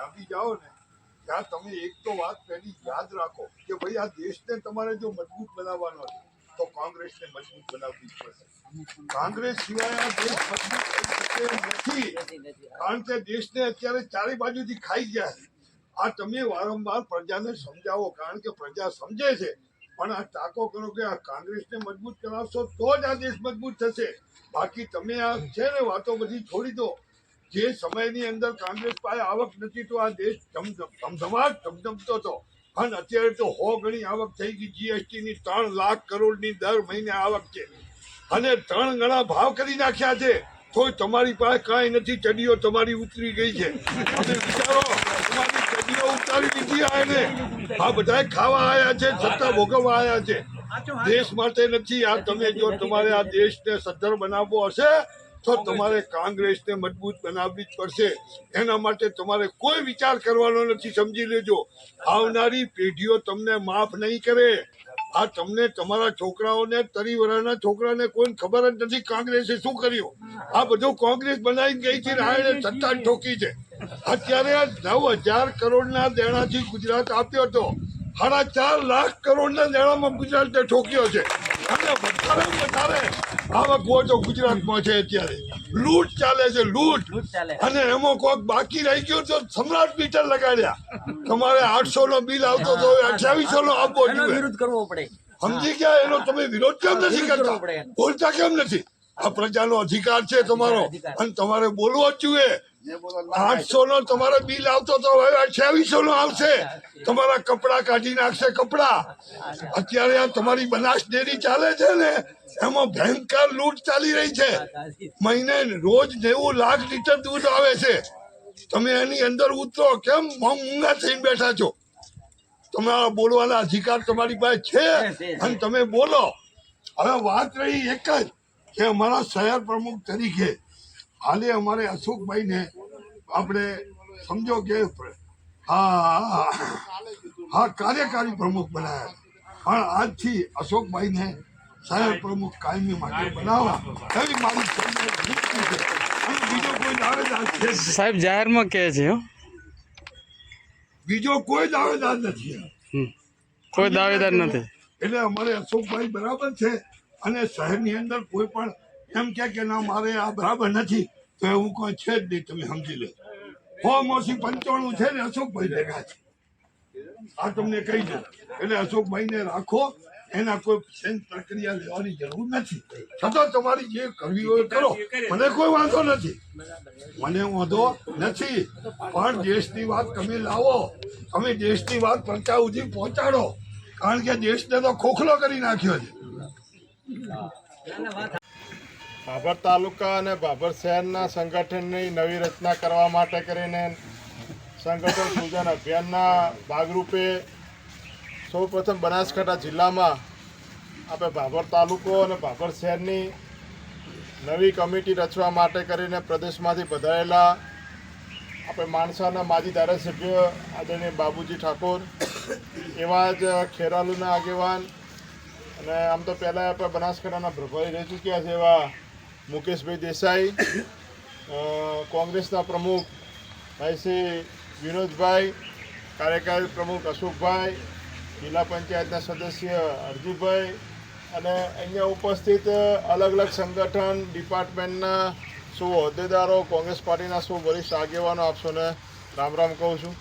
જ્યાંથી જાઓ ને, ત્યાં તમે એક તો વાત પહેલી યાદ રાખો કે ભાઈ આ દેશને તમારે જો મજબૂત બનાવવાનો છે, તો કોંગ્રેસને મજબૂત બનાવવી પડશે. કોંગ્રેસ સિવાય આ દેશ મજબૂત નથી. કારણ કે દેશને અત્યારે ચારે બાજુથી ખાઈ ગયા છે. આ તમે વારંવાર પ્રજાને સમજાવો, કારણ કે પ્રજા સમજે છે. પણ આ ટાંકો કરો કે આ કોંગ્રેસને મજબૂત કરાવશો, તો જ આ દેશ મજબૂત થશે. બાકી તમે આ છે ને વાતો બધી છોડી દો. જે સમયની અંદર કોંગ્રેસ પાસે આવક નથી તો આ દેશ ધમધમ- ધમધમાટ ધમધમતો હતો. અને અત્યારે તો હો ગણી આવક થઈ ગઈ. જીએસટી ની ત્રણ લાખ કરોડની દર મહિને આવક છે. અને ત્રણ ગણા ભાવ કરી નાખ્યા છે. તો તમારી પાસે કાંઈ નથી. ચડીઓ તમારી ઉતરી ગઈ છે. તમે વિચારો તમારી ચડીઓ ઉતારી દીધી આ એને. આ બધાય ખાવા આવ્યા છે છતાં ભોગવવા આવ્યા છે. દેશ માટે નથી. આ તમે જો તમારે આ દેશને સદ્ધર બનાવવો હશે તો તમારે કોંગ્રેસને મજબૂત બનાવવી જ પડશે. એના માટે તમારે કોઈ વિચાર કરવાનો નથી, સમજી લેજો. આવનારી પેઢીઓ તમને માફ નહીં કરે. આ તમને તમારા છોકરાઓને, તરીવરાના છોકરાને કોઈ ખબર જ નથી કોંગ્રેસે શું કર્યું. આ બધું કોંગ્રેસ બનાવી ગઈ છે એને સત્તા ઠોકી છે. અત્યારે નવ હજાર કરોડના દેણાથી ગુજરાત આપ્યો હતો. સાડા ચાર લાખ કરોડના દેણામાં ગુજરાત ઠોક્યો છે. અને વધારે વધારે આવક કોચો ગુજરાતમાં છે અત્યારે. લૂંટ ચાલે છે લૂંટ. અને એમાં કોઈક બાકી રહી ગયું તો સમ્રાટ મીટર લગાડ્યા. તમારે આઠસો નો બિલ આવતો તો અઠ્યાવીસો નો આપવો જોઈએ વિરોધ કરવો પડે. સમજી ગયા? એનો તમે વિરોધ કેમ નથી કરતા? બોલતા કેમ નથી? આ પ્રજાનો અધિકાર છે તમારો. અને તમારે બોલવો જ જોઈએ. આઠસો નો તમારો બિલ આવતો તો હવે અઠ્યાવીસો નો આવશે. તમારા કપડા કાઢી નાખશે કપડા. અત્યારે આ તમારી બનાસ ડેરી ચાલે છે ને એમાં ભયંકર લૂંટ ચાલી રહી છે. મહિને રોજ નેવું લાખ લીટર દૂધ આવે છે. તમે એની અંદર ઉતરો કેમ મૂંગા થઈને બેઠા છો? તમારા બોલવાના અધિકાર તમારી પાસે છે. અને તમે બોલો. હવે વાત રહી એક જ કે અમારા શહેર પ્રમુખ તરીકે હાલે અમારે અશોકભાઈને આપણે સમજો કે હા હા. કાર્યકારી પ્રમુખ બનાવ્યા પણ આજથી અશોકભાઈને સાહેબ પ્રમુખ કાયમી માટે બનાવવા. એવી મારી બીજો કોઈ દાવેદાર છે સાહેબ જાહેરમાં કહે છે હો. બીજો કોઈ દાવેદાર નથી. કોઈ દાવેદાર નથી. એટલે અમારે અશોકભાઈ બરાબર છે. અને શહેરની અંદર કોઈ પણ એમ કે કે ના મારે આ બરાબર નથી. તો એવું કોઈ છે જ નહીં, તમે સમજી લો. હો મોસી પંચાણું છે ને અશોકભાઈ ભેગા છે. આ તમને કહી દઉં. એટલે અશોકભાઈને રાખો, એના કોઈ સેન પ્રક્રિયા લેવાની જરૂર નથી. છતાં તમારી જે કરવી હોય કરો. મને કોઈ વાંધો નથી. મને વાંધો નથી. પણ દેશની વાત તમે લાવો. તમે દેશની વાત પ્રજા સુધી પહોંચાડો. કારણ કે દેશને તો ખોખલો કરી નાખ્યો છે. ભાભર તાલુકા અને ભાભર શહેરના સંગઠનની નવી રચના કરવા માટે કરીને સંગઠન સૂચન અભિયાનના ભાગરૂપે સૌપ્રથમ બનાસકાંઠા જિલ્લામાં આપણે ભાભર તાલુકો અને ભાભર શહેરની નવી કમિટી રચવા માટે કરીને પ્રદેશમાંથી બધાયેલા આપણે માણસાના માજી ધારાસભ્ય આદરણીય બાબુજી ઠાકોર, એવા જ ખેરાલુના આગેવાન અને આમ તો પહેલાં આપણે બનાસકાંઠાના પ્રભારી રહી ચૂક્યા છે એવા મુકેશભાઈ દેસાઈ કોંગ્રેસના પ્રમુખ ભાઈ શ્રી વિનોદભાઈ, કાર્યકારી પ્રમુખ અશોકભાઈ, જિલ્લા પંચાયતના સદસ્ય અરજીભાઈ અને અહીંયા ઉપસ્થિત અલગ અલગ સંગઠન ડિપાર્ટમેન્ટના સૌ હોદ્દેદારો, કોંગ્રેસ પાર્ટીના સૌ વરિષ્ઠ આગેવાનો, આપ સૌને રામ રામ કહું છું.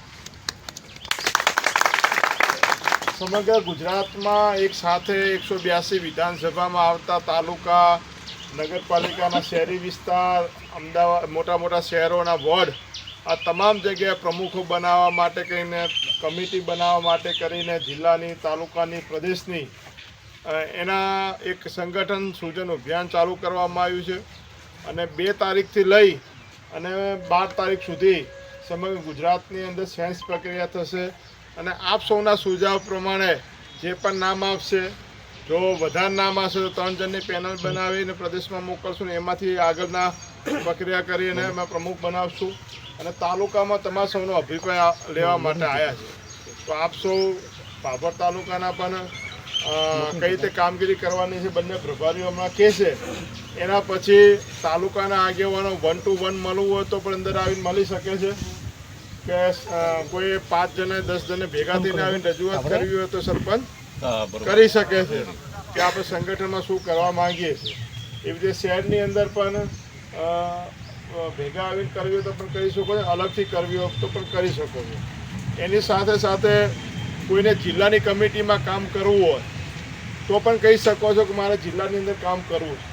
સમગ્ર ગુજરાતમાં એક સાથે એકસો બ્યાસી વિધાનસભામાં આવતા તાલુકા નગરપાલિકાના શહેરી વિસ્તાર, અમદાવાદ, મોટા મોટા શહેરોના વોર્ડ, આ તમામ જગ્યાએ પ્રમુખો બનાવવા માટે કરીને, કમિટી બનાવવા માટે કરીને જિલ્લાની, તાલુકાની, પ્રદેશની એના એક સંગઠન સૂચન અભિયાન ચાલુ કરવામાં આવ્યું છે. અને બે તારીખથી લઈ અને બાર તારીખ સુધી સમગ્ર ગુજરાતની અંદર સેન્સ પ્રક્રિયા થશે. અને આપ સૌના સુઝાવ પ્રમાણે જે પણ નામ આવશે જો વધારે નામ આવશે તો ત્રણ જણની પેનલ બનાવીને પ્રદેશમાં મોકલશું ને એમાંથી આગળના પ્રક્રિયા કરીને અમે પ્રમુખ બનાવશું. અને તાલુકામાં તમારા સૌનો અભિપ્રાય લેવા માટે આવ્યા છે. તો આપ સૌ ભાભર તાલુકાના પણ કઈ રીતે કામગીરી કરવાની છે બંને પ્રભારીઓ હમણાં કહેશે એના પછી તાલુકાના આગેવાનો વન ટુ વન મળવું હોય તો પણ અંદર આવીને મળી શકે છે. કે કોઈ પાંચ જણે દસ જણે ભેગા થઈને આવીને રજૂઆત કરવી હોય તો સરપંચ કરી શકે છે કે આપણે સંગઠનમાં શું કરવા માંગીએ છીએ. એવી રીતે શહેરની અંદર પણ ભેગા આવીને કરવી હોય તો પણ કરી શકો છો, અલગથી કરવી હોય તો પણ કરી શકો છો. એની સાથે સાથે કોઈને જિલ્લાની કમિટીમાં કામ કરવું હોય તો પણ કહી શકો છો કે મારે જિલ્લાની અંદર કામ કરવું છે.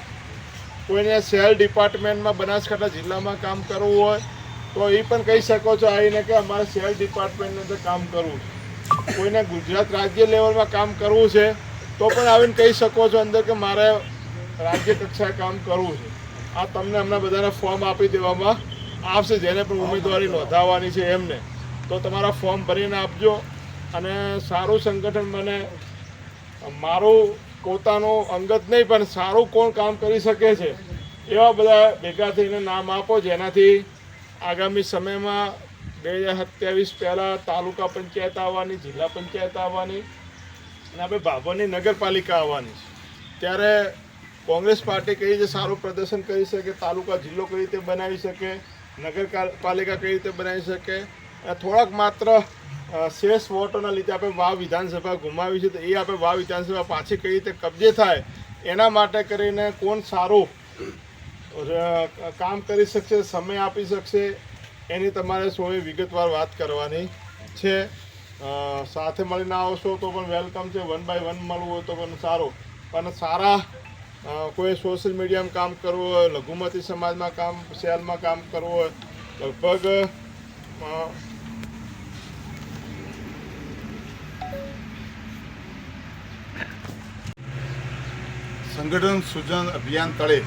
કોઈને સેલ ડિપાર્ટમેન્ટમાં બનાસકાંઠા જિલ્લામાં કામ કરવું હોય તો એ પણ કહી શકો છો આવીને કે અમારે સેલ ડિપાર્ટમેન્ટની અંદર કામ કરવું છે. કોઈને ગુજરાત રાજ્ય લેવલમાં કામ કરવું છે, તો પણ આવીને કહી શકો છો અંદર કે મારે રાજ્ય કક્ષાએ કામ કરવું છે. આ તમને હમણાં બધાને ફોર્મ આપી દેવામાં આવશે, જેને પણ ઉમેદવારી નોંધાવવાની છે એમને. તો તમારા ફોર્મ ભરીને આપજો અને સારું સંગઠન મને મારું પોતાનું અંગત નહીં, પણ સારું કોણ કામ કરી શકે છે, એવા બધા ભેગા થઈને નામ આપો, જેનાથી આગામી સમયમાં બે હજાર સત્યાવીસ પહેલાં તાલુકા પંચાયત આવવાની, જિલ્લા પંચાયત આવવાની અને આપણે ભાભોની નગરપાલિકા આવવાની. છે ત્યારે કોંગ્રેસ પાર્ટી કઈ રીતે સારું પ્રદર્શન કરી શકે, તાલુકા જિલ્લો કઈ રીતે બનાવી શકે, નગરપાલિકા કઈ રીતે બનાવી શકે, અને થોડાક માત્ર શેષ વોટોના લીધે આપણે વાવ વિધાનસભા ગુમાવી છે, તો એ આપણે વાવ વિધાનસભા પાછી કઈ રીતે કબજે થાય, એના માટે કરીને કોણ સારું કામ કરી શકશે, સમય આપી શકશે એની તમારે સૌએ વિગતવાર વાત કરવાની છે. સાથે મળીને આવશો તો પણ વેલકમ છે. વન બાય વન મળવું હોય તો પણ સારું. પણ સારા કોઈ સોશિયલ મીડિયામાં કામ કરવું હોય, લઘુમતી સમાજમાં કામ, શહેરમાં કામ કરવું હોય, લગભગ સંગઠન સૂચન અભિયાન તળે.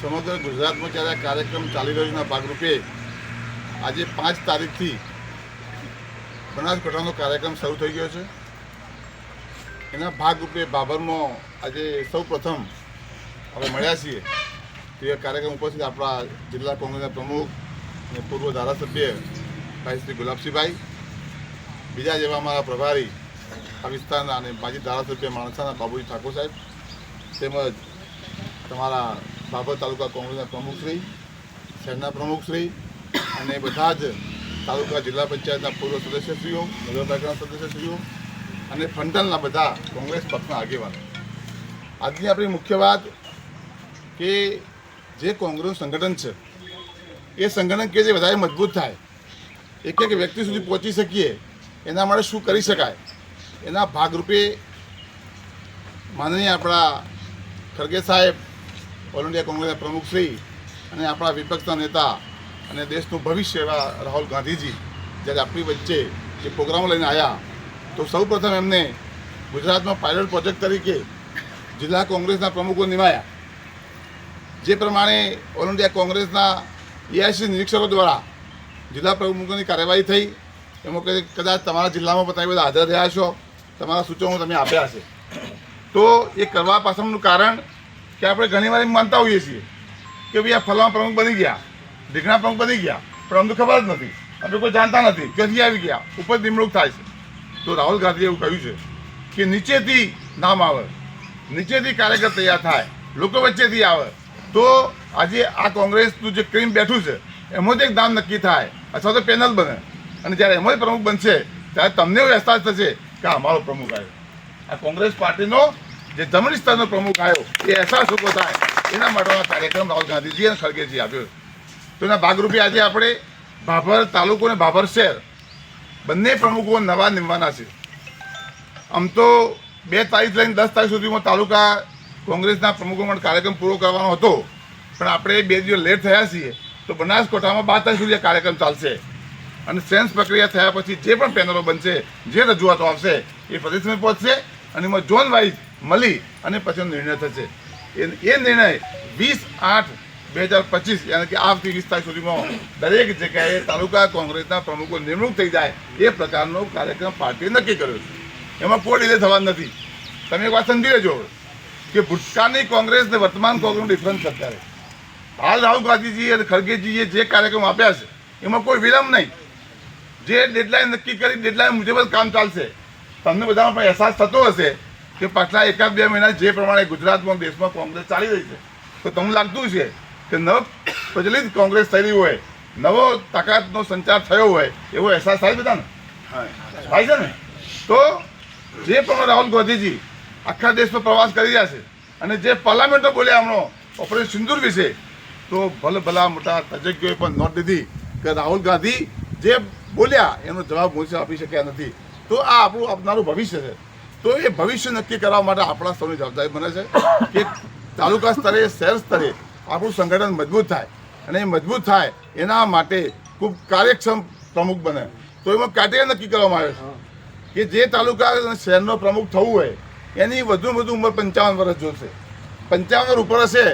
સમગ્ર ગુજરાતમાં જ્યારે આ કાર્યક્રમ ચાલી રહ્યોના ભાગરૂપે આજે પાંચ તારીખથી બનાસકાંઠાનો કાર્યક્રમ શરૂ થઈ ગયો છે. એના ભાગરૂપે બાબરમાં આજે સૌ પ્રથમ આપણે મળ્યા છીએ. તે કાર્યક્રમ ઉપસ્થિત આપણા જિલ્લા કોંગ્રેસના પ્રમુખ અને પૂર્વ ધારાસભ્ય ભાઈ શ્રી ગુલાબસિંહભાઈ, બીજા જેવા અમારા પ્રભારી આ વિસ્તારના અને માજી ધારાસભ્ય માણસાના બાબુજી ઠાકોર સાહેબ તેમજ તમારા બાબર તાલુકા કોંગ્રેસના પ્રમુખશ્રી શહેરના પ્રમુખશ્રી અને બધા જ તાલુકા જિલ્લા પંચાયતના પૂર્વ સદસ્યશ્રીઓ નગરપાલિકાના સદસ્યશ્રીઓ અને ફંડલના બધા કોંગ્રેસ પક્ષના આગેવાનો. આજની આપણી મુખ્ય વાત કે જે કોંગ્રેસ સંગઠન છે, એ સંગઠન કે જે વધારે મજબૂત થાય, એક એક વ્યક્તિ સુધી પહોંચી શકીએ, એના માટે શું કરી શકાય, એના ભાગરૂપે માનનીય આપણા ખરગે સાહેબ ઓલ ઇન્ડિયા કોંગ્રેસના પ્રમુખશ્રી અને આપણા વિપક્ષના નેતા અને દેશનું ભવિષ્ય એવા રાહુલ ગાંધીજી જ્યારે આપણી વચ્ચે જે પ્રોગ્રામો લઈને આવ્યા તો સૌ પ્રથમ એમને ગુજરાતમાં પાયલોટ પ્રોજેક્ટ તરીકે જિલ્લા કોંગ્રેસના પ્રમુખો નિમાયા. જે પ્રમાણે ઓલ ઇન્ડિયા કોંગ્રેસના એઆઈસી નિરીક્ષકો દ્વારા જિલ્લા પ્રમુખોની કાર્યવાહી થઈ. એમાં કે કદાચ તમારા જિલ્લામાં પણ તમે બધા હાજર રહ્યા છો. તમારા સૂચનો તમે આપ્યા છે. તો એ કરવા પાછળનું કારણ કે આપણે ઘણી વાર એમ માનતા હોઈએ છીએ કે ભાઈ આ ફલાણા પ્રમુખ બની ગયા, ઢીકણા પ્રમુખ બની ગયા, પણ અમને ખબર જ નથી. આપણે કોઈ જાણતા નથી. ક્યાંથી આવી ગયા. ઉપર નિમણૂક થાય છે. તો રાહુલ ગાંધીએ એવું કહ્યું છે કે નીચેથી નામ આવે, નીચેથી કાર્યકર તૈયાર થાય, લોકો વચ્ચેથી આવે. તો આજે આ કોંગ્રેસનું જે ક્રીમ બેઠું છે, એમાં જ એક નામ નક્કી થાય અથવા તો પેનલ બને. અને જ્યારે એમાંથી પ્રમુખ બનશે, ત્યારે તમને એવો અહેસાસ થશે કે અમારો પ્રમુખ આવ્યો. આ કોંગ્રેસ પાર્ટીનો જે જમણી સ્તરનો પ્રમુખ આવ્યો, એ અહેસાસ ઊભો થાય, એના માટેનો કાર્યક્રમ રાહુલ ગાંધીજી અને ખડગેજી આપ્યો તો એના ભાગરૂપે આજે આપણે ભાભર તાલુકો અને ભાભર શહેર બંને પ્રમુખો નવા નિમવાના છે. આમ તો બે તારીખ લઈને દસ તારીખ સુધીમાં તાલુકા કોંગ્રેસના પ્રમુખો માટે કાર્યક્રમ પૂરો કરવાનો હતો, પણ આપણે બે દિવસ લેટ થયા છીએ, તો બનાસકોઠામાં બાર તારીખ સુધી કાર્યક્રમ ચાલશે. અને સેન્સ પ્રક્રિયા થયા પછી જે પણ પેનલો બનશે, જે રજૂઆતો આવશે, એ પ્રદેશમાં પહોંચશે, અને એમાં ઝોન વાઇઝ મળી અને પછી નિર્ણય થશે. એ એ નિર્ણય વીસ આઠ બે હજાર પચીસ યાની કે આવતી વીસ તારીખ સુધીમાં દરેક જગ્યાએ તાલુકા કોંગ્રેસના પ્રમુખો નિમણૂક થઈ જાય એ પ્રકારનો કાર્યક્રમ પાર્ટીએ નક્કી કર્યો છે. એમાં કોઈ ડિલે થવા નથી. તમે એક વાત સમજી લેજો કે ભૂતકાળની કોંગ્રેસ ને વર્તમાન કોંગ્રેસનો ડિફરન્સ અત્યારે. હાલ રાહુલ ગાંધીજી અને ખડગેજીએ જે કાર્યક્રમ આપ્યા છે, એમાં કોઈ વિલંબ નહીં. જે ડેડલાઇન નક્કી કરી ડેડલાઇન મુજબ જ કામ ચાલશે. તમને બધામાં પણ અહેસાસ થતો હશે કે પાછલા એકાદ બે મહિના જે પ્રમાણે ગુજરાતમાં, દેશમાં કોંગ્રેસ ચાલી રહી છે, તો તમને લાગતું છે કે નવ પ્રચલિત કોંગ્રેસ રહી હોય, નવો તાકાતનો સંચાર થયો હોય, એવો અહેસાસ થાય બધાને? થાય છે ને? તો જે પ્રમાણે રાહુલ ગાંધીજી આખા દેશમાં પ્રવાસ કરી રહ્યા છે અને જે પાર્લામેન્ટો બોલ્યા હમણાં, ઓપરેશન સિંદૂર વિશે, તો ભલ ભલા મોટા તજજ્ઞોએ પણ નોંધ લીધી કે રાહુલ ગાંધી જે બોલ્યા, એનો જવાબ મોદી આપી શક્યા નથી. તો આ આપણું આપનારું ભવિષ્ય છે. તો એ ભવિષ્ય નક્કી કરવા માટે આપણા સૌની જવાબદારી બને છે કે તાલુકા સ્તરે, શહેર સ્તરે આપણું સંગઠન મજબૂત થાય. અને એ મજબૂત થાય એના માટે ખૂબ કાર્યક્ષમ પ્રમુખ બને. તો એમાં ક્રાઇટેરિયા નક્કી કરવામાં આવે છે કે જે તાલુકા શહેરનો પ્રમુખ થવું હોય, એની વધુ વધુ ઉંમર પંચાવન વર્ષ જોશે. પંચાવન ઉપર હશે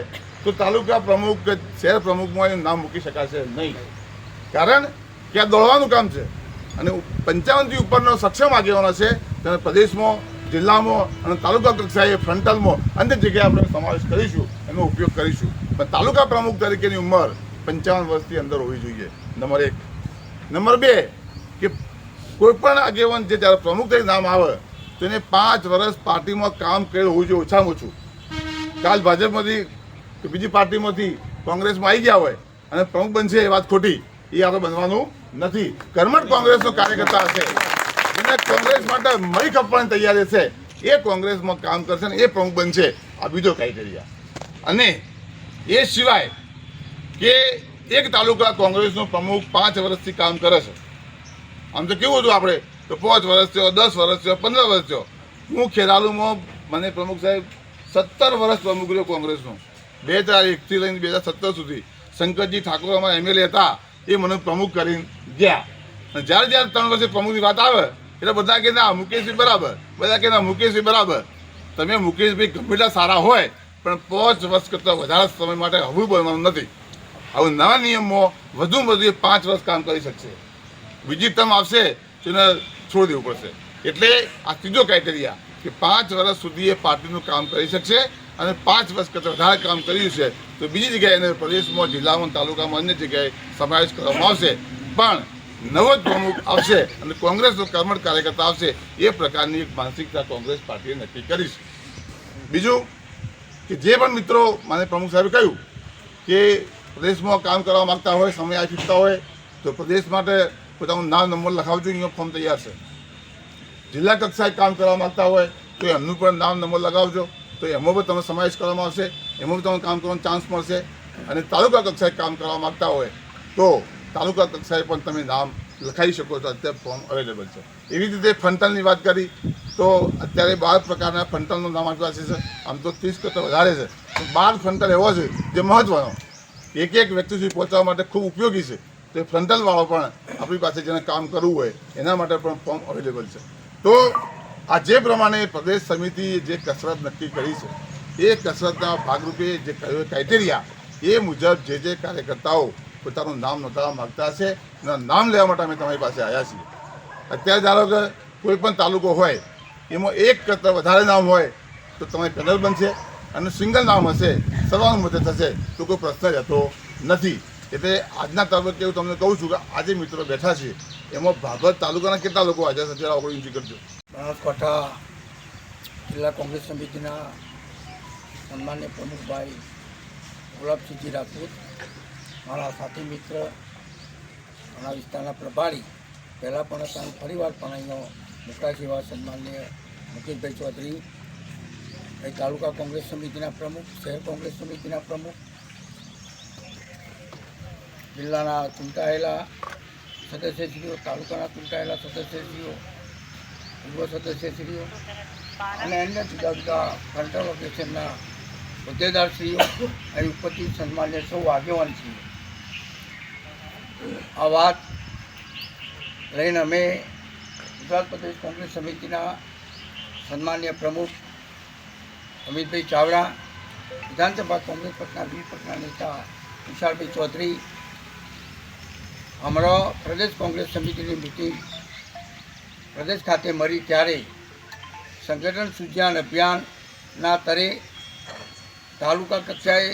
તો તાલુકા પ્રમુખ કે શહેર પ્રમુખમાં એનું નામ મૂકી શકાશે નહીં. કારણ કે આ દોડવાનું કામ છે. અને પંચાવનથી ઉપરનો સક્ષમ આગેવાનો છે તેને પ્રદેશમાં જિલ્લામાં અને તાલુકા કક્ષાએ ફ્રન્ટલમાં અન્ય જગ્યાએ આપણે સમાવેશ કરીશું, એનો ઉપયોગ કરીશું. પણ તાલુકા પ્રમુખ તરીકેની ઉંમર પંચાવન વર્ષથી અંદર હોવી જોઈએ. નંબર એક. નંબર બે, કે કોઈપણ આગેવાન જે જ્યારે પ્રમુખ તરીકે નામ આવે, તો એને પાંચ વર્ષ પાર્ટીમાં કામ કરેલું હોવું જોઈએ ઓછામાં ઓછું. કાલ ભાજપમાંથી કે બીજી પાર્ટીમાંથી કોંગ્રેસમાં આવી ગયા હોય અને પ્રમુખ બનશે એ વાત ખોટી, એ આપણે બનવાનું નથી. કર્મઠ કોંગ્રેસનો કાર્યકર્તા હશે. એને કોંગ્રેસ માટે મહી ખપવાની તૈયારી છે. એ કોંગ્રેસમાં કામ કરશે ને એ પ્રમુખ બનશે. આ બીજો ક્રાઇટેરિયા અને એ સિવાય કે એક તાલુકા કોંગ્રેસનો પ્રમુખ પાંચ વર્ષથી કામ કરે છે. આમ તો કેવું હતું આપણે? તો પાંચ વર્ષ થયો, દસ વર્ષ થયો, પંદર વર્ષ થયો. હું ખેરાલુમાં મને પ્રમુખ સાહેબ સત્તર વર્ષ પ્રમુખ રહ્યો કોંગ્રેસનો. બે હજાર એકથી લઈને બે હજાર સત્તર સુધી. શંકરજી ઠાકોર અમારા એમએલએ હતા. એ મને પ્રમુખ કરીને ગયા. અને જ્યારે જ્યારે ત્રણ વર્ષે પ્રમુખની વાત આવે એટલે બધા કે ના મુકેશભાઈ બરાબર. બધા કે ના, મુકેશભાઈ બરાબર. તમે મુકેશભાઈ ગમે સારા હોય, પણ પાંચ વર્ષ કરતાં વધારે સમય માટે હવું બનવાનું નથી. હવે નવા નિયમમાં વધુમાં વધુ પાંચ વર્ષ કામ કરી શકશે. બીજી ટર્મ આવશે તો એને છોડી દેવું પડશે. એટલે આ ત્રીજો ક્રાઇટેરિયા કે પાંચ વર્ષ સુધી એ પાર્ટીનું કામ કરી શકશે અને પાંચ વર્ષ કરતાં વધારે કામ કર્યું છે, તો બીજી જગ્યાએ એને પ્રદેશમાં, જિલ્લામાં, તાલુકામાં અન્ય જગ્યાએ સમાવેશ કરવામાં આવશે. પણ નવો જ પ્રમુખ આવશે અને કોંગ્રેસનો કર્મઠ કાર્યકર્તા આવશે, એ પ્રકારની એક માનસિકતા કોંગ્રેસ પાર્ટીએ નક્કી કરી છે. બીજું કે જે પણ મિત્રો મને પ્રમુખ સાહેબે કહ્યું કે પ્રદેશમાં કામ કરવા માગતા હોય, સમય આપી શકતા હોય, તો પ્રદેશ માટે પોતાનું નામ નંબર લખાવજો એનો ફોર્મ તૈયાર છે. જિલ્લા કક્ષાએ કામ કરવા માગતા હોય, તો એમનું પણ નામ નંબર લગાવજો, તો એમાં પણ તમે સમાવેશ કરવામાં આવશે, એમાં પણ તમને કામ કરવાનો ચાન્સ મળશે. અને તાલુકા કક્ષાએ કામ કરવા માગતા હોય, તો તાલુકા કક્ષાએ પણ તમે નામ લખાવી શકો છો, અત્યારે ફોર્મ અવેલેબલ છે. એવી રીતે ફંટલની વાત કરી, તો અત્યારે બાર પ્રકારના ફંટલનું નામ આપણી પાસે છે આમ તો ત્રીસ કરતાં વધારે છે. તો બાર ફંટલ એવો છે જે મહત્ત્વનો એક એક વ્યક્તિ સુધી પહોંચવા માટે ખૂબ ઉપયોગી છે. તો એ ફ્રન્ટલવાળો પણ આપણી પાસે જેને કામ કરવું હોય, એના માટે પણ ફોર્મ અવેલેબલ છે. તો આ જે પ્રમાણે પ્રદેશ સમિતિએ જે કસરત નક્કી કરી છે, એ કસરતના ભાગરૂપે જે ક્રાઇટેરિયા એ મુજબ જે જે કાર્યકર્તાઓ પોતાનું નામ નોંધાવવા માગતા હશે એના નામ લેવા માટે અમે તમારી પાસે આવ્યા છીએ. અત્યારે ધારો કે કોઈ પણ તાલુકો હોય, એમાં એક કરતાં વધારે નામ હોય, તો તમારી પેનલ બનશે અને સિંગલ નામ હશે સર્વાનુમતે થશે, તો કોઈ પ્રશ્ન રહેતો નથી. એટલે આજના તબક્કે હું તમને કહું છું કે આજે મિત્રો બેઠા છે એમાં ભાગવત તાલુકાના કેટલા લોકો હાજર છે? જરા કરજો. બનાસકાંઠા જિલ્લા કોંગ્રેસ સમિતિના સન્માન્ય પ્રમુખભાઈ ગુલાબસિંહજી રાજપૂત મારા સાથી મિત્ર, આ વિસ્તારના પ્રભારી. પહેલાં પણ હતા ફરીવાર પણ અહીંનો મોટા સેવા સન્માનીય મુકેશભાઈ ચૌધરી, એ તાલુકા કોંગ્રેસ સમિતિના પ્રમુખ, શહેર કોંગ્રેસ સમિતિના પ્રમુખ, જિલ્લાના ચૂંટાયેલા સદસ્યશ્રીઓ, તાલુકાના ચૂંટાયેલા સદસ્યશ્રીઓ, પૂર્વ સદસ્યશ્રીઓ અને અન્ય જુદા જુદા ફ્રન્ટલ ઓફિસરના હોદ્દેદારશ્રીઓ અહીં ઉપસ્થિત સન્માન્ય સૌ આગેવાન છીએ. આ વાત લઈને અમે ગુજરાત પ્રદેશ કોંગ્રેસ સમિતિના સન્માનીય પ્રમુખ અમિતભાઈ ચાવડા, વિધાનસભા કોંગ્રેસ પક્ષના વીર પક્ષના નેતા વિશાલભાઈ ચૌધરી, અમારો પ્રદેશ કોંગ્રેસ સમિતિની મિટિંગ પ્રદેશ ખાતે મળી ત્યારે સંગઠન સુજ્ઞાન અભિયાનના તરે તાલુકા કક્ષાએ,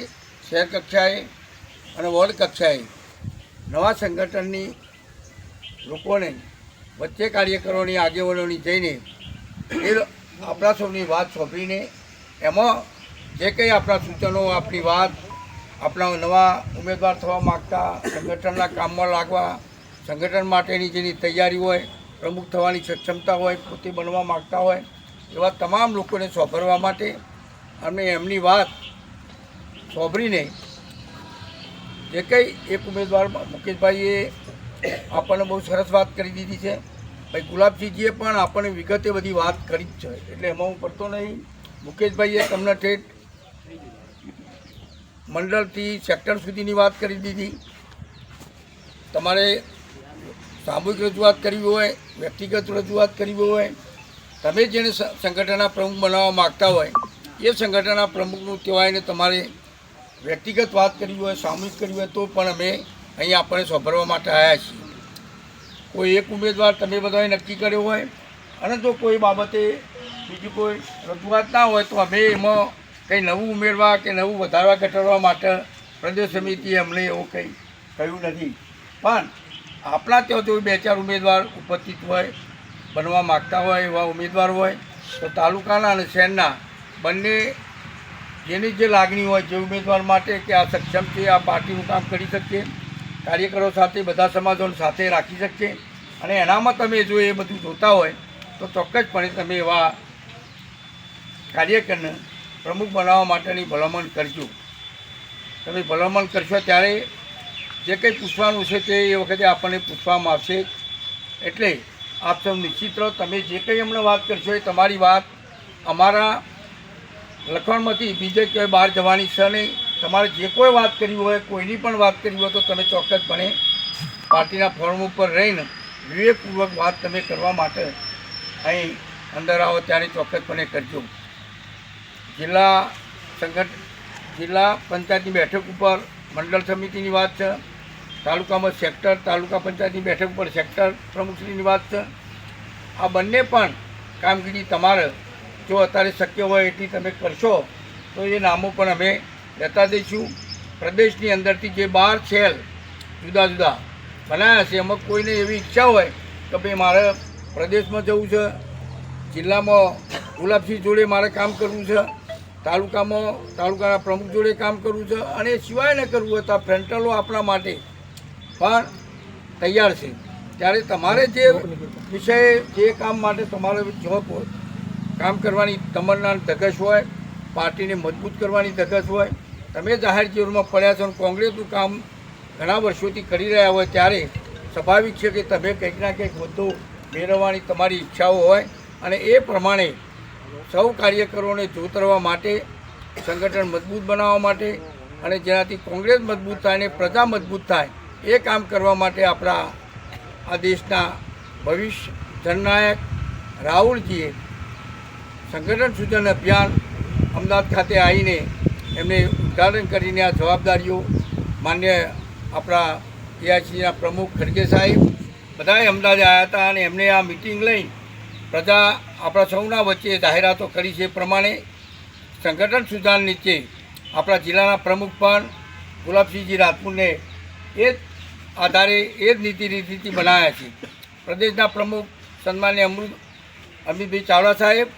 શહેર કક્ષાએ અને વોર્ડ કક્ષાએ નવા સંગઠનની લોકોને વચ્ચે કાર્યકરોની આગેવાનોની જઈને એ આપણા સૌની વાત સોંપીને એમાં જે કંઈ આપણા સૂચનો, આપણી વાત, આપણા નવા ઉમેદવાર થવા માગતા, સંગઠનના કામમાં લાગવા, સંગઠન માટેની જેની તૈયારી હોય, પ્રમુખ થવાની સક્ષમતા હોય, પોતે બનવા માગતા હોય, એવા તમામ લોકોને સોંપરવા માટે અમે એમની વાત સોંપરીને જે કંઈ એક ઉમેદવાર મુકેશભાઈએ આપણને બહુ સરસ વાત કરી દીધી છે. ભાઈ ગુલાબસિંહજીએ પણ આપણને વિગતે બધી વાત કરી જ છે. એટલે એમાં હું પડતો નહીં. મુકેશભાઈએ તમને ઠેઠ મંડળથી સેક્ટર સુધીની વાત કરી દીધી. તમારે સામૂહિક રજૂઆત કરવી હોય, વ્યક્તિગત રજૂઆત કરવી હોય, તમે જેને સંગઠનના પ્રમુખ બનાવવા માગતા હોય, એ સંગઠનના પ્રમુખનું કહેવાયને તમારે વ્યક્તિગત વાત કરવી હોય, સામૂહિક કરવી હોય, તો પણ અમે અહીં આપણને સાંભળવા માટે આવ્યા છીએ. કોઈ એક ઉમેદવાર તમે બધાએ નક્કી કર્યો હોય અને જો કોઈ બાબતે બીજી કોઈ રજૂઆત ના હોય, તો અમે એમાં કંઈ નવું ઉમેરવા કે નવું વધારવા ઘટાડવા માટે પ્રદેશ સમિતિએ અમને એવું કંઈ કહ્યું નથી. પણ આપણા ત્યાં જો બે ચાર ઉમેદવાર ઉપસ્થિત હોય, બનવા માગતા હોય એવા ઉમેદવાર હોય, તો તાલુકાના અને શહેરના બંને જેની જે લાગણી હોય જે ઉમેદવાર માટે કે આ સક્ષમ છે આ પાર્ટીનું કામ કરી શકશે કાર્યકરો સાથે, બધા સમાજોને સાથે રાખી શકશે અને એનામાં તમે જો એ બધું જોતા હોય, તો ચોક્કસપણે તમે એવા કાર્યકરને પ્રમુખ બનાવવા માટેની ભલામણ કરજો. તમે ભલામણ કરશો ત્યારે જે કંઈ પૂછવાનું છે તે એ વખતે આપણને પૂછવામાં આવશે. એટલે આપ સૌ નિશ્ચિત રહો, તમે જે કંઈ અમને વાત કરશો એ તમારી વાત, અમારા લખણમાંથી બીજે ક્યાંય બહાર જવાની છે નહીં. તમારે જે કોઈ વાત કરવી હોય, કોઈની પણ વાત કરવી હોય, તો તમે ચોક્કસપણે પાર્ટીના ફોર્મ ઉપર રહીને વિવેકપૂર્વક વાત તમે કરવા માટે અહીં અંદર આવો, ત્યારે ચોક્કસપણે કરજો. જિલ્લા સંગઠન જિલ્લા પંચાયતની બેઠક ઉપર મંડળ સમિતિની વાત છે. તાલુકામાં સેક્ટર, તાલુકા પંચાયતની બેઠક ઉપર સેક્ટર પ્રમુખશ્રીની વાત છે. આ બંને પણ કામગીરી તમારે જો અત્યારે શક્ય હોય એટલી તમે કરશો, તો એ નામો પણ અમે લેતા દઈશું પ્રદેશની અંદરથી જે બાર છેલ જુદા જુદા બનાવ્યા છે, એમાં કોઈને એવી ઈચ્છા હોય કે ભાઈ મારે પ્રદેશમાં જવું છે, જિલ્લામાં ગુલાબસિંહ જોડે મારે કામ કરવું છે, તાલુકામાં તાલુકાના પ્રમુખ જોડે કામ કરવું છે, અને એ સિવાય ન કરવું હોય તો આ આપણા માટે પણ તૈયાર છે. ત્યારે તમારે જે વિષય, જે કામ માટે તમારે જોબ હોય કામ કરવાની તમન્ના ધગશ હોય, પાર્ટીને મજબૂત કરવાની ધગશ હોય, તમે જાહેર જીવનમાં પડ્યા છો અને કોંગ્રેસનું કામ ઘણા વર્ષોથી કરી રહ્યા હોય ત્યારે સ્વાભાવિક છે કે તમે કંઈક ના કંઈક મુદ્દો મેળવવાની તમારી ઈચ્છાઓ હોય અને એ પ્રમાણે સૌ કાર્યકરોને જોતરવા માટે, સંગઠન મજબૂત બનાવવા માટે અને જેનાથી કોંગ્રેસ મજબૂત થાય અને પ્રજા મજબૂત થાય, એ કામ કરવા માટે આપણા આ દેશના ભવિષ્ય જનનાયક રાહુલજીએ સંગઠન સૂચન અભિયાન અમદાવાદ ખાતે આવીને એમને ઉદ્ઘાટન કરીને આ જવાબદારીઓ માન્ય આપણા એઆઈસીના પ્રમુખ ખડગે સાહેબ બધાએ અમદાવાદે આવ્યા હતા અને એમને આ મિટિંગ લઈ પ્રજા આપણા સૌના વચ્ચે જાહેરાતો કરી છે એ પ્રમાણે સંગઠન સુધાર નીચે આપણા જિલ્લાના પ્રમુખ પણ ગુલાબસિંહજી રાજપૂતને એ જ આધારે એ જ નીતિ રીતિથી બનાવ્યા છે. પ્રદેશના પ્રમુખ સન્માન્ય અમૃત અમિતભાઈ ચાવડા સાહેબ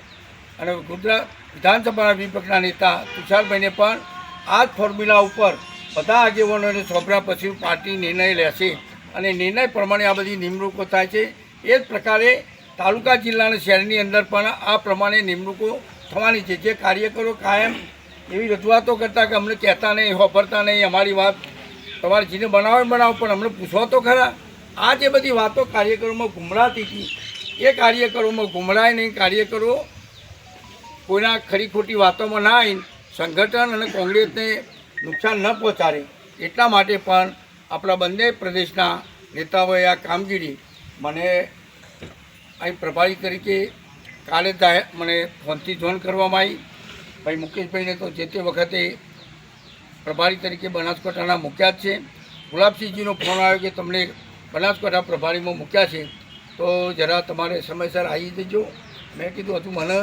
અને ગુજરાત વિધાનસભાના વિપક્ષના નેતા તુષારભાઈને પણ આ જ ફોર્મ્યુલા ઉપર બધા આગેવાનોને સોંપ્યા પછી પાર્ટી નિર્ણય લેશે. અને નિર્ણય પ્રમાણે આ બધી નિમણૂકો થાય છે. એ જ પ્રકારે તાલુકા જિલ્લાના શહેરની અંદર પણ આ પ્રમાણે નિમણૂકો થવાની છે. જે કાર્યકરો કાયમ એવી રજૂઆતો કરતા કે અમને કહેતા નહીં, હોભરતા નહીં, અમારી વાત તમારે જેને બનાવો બનાવો, પણ અમને પૂછવા તો ખરા. આ જે બધી વાતો કાર્યકરોમાં ગુમરાતી હતી, એ કાર્યકરોમાં ગુમરાય નહીં. કાર્યકરો કોઈના ખરી ખોટી વાતોમાં ના આવીને સંગઠન અને કોંગ્રેસને નુકસાન ન પહોંચાડે, એટલા માટે પણ આપણા બંને પ્રદેશના નેતાઓએ આ કામગીરી મને અહીં પ્રભારી તરીકે કાલે મને ફોનથી જોઈન કરવામાં આવી. ભાઈ મુકેશભાઈને તો જે તે વખતે પ્રભારી તરીકે બનાસકાંઠાના મૂક્યા જ છે. ગુલાબસિંહજીનો ફોન આવ્યો કે તમને બનાસકાંઠા પ્રભારીમાં મૂક્યા છે, તો જરા તમારે સમયસર આવી જજો. મેં કીધું હતું મને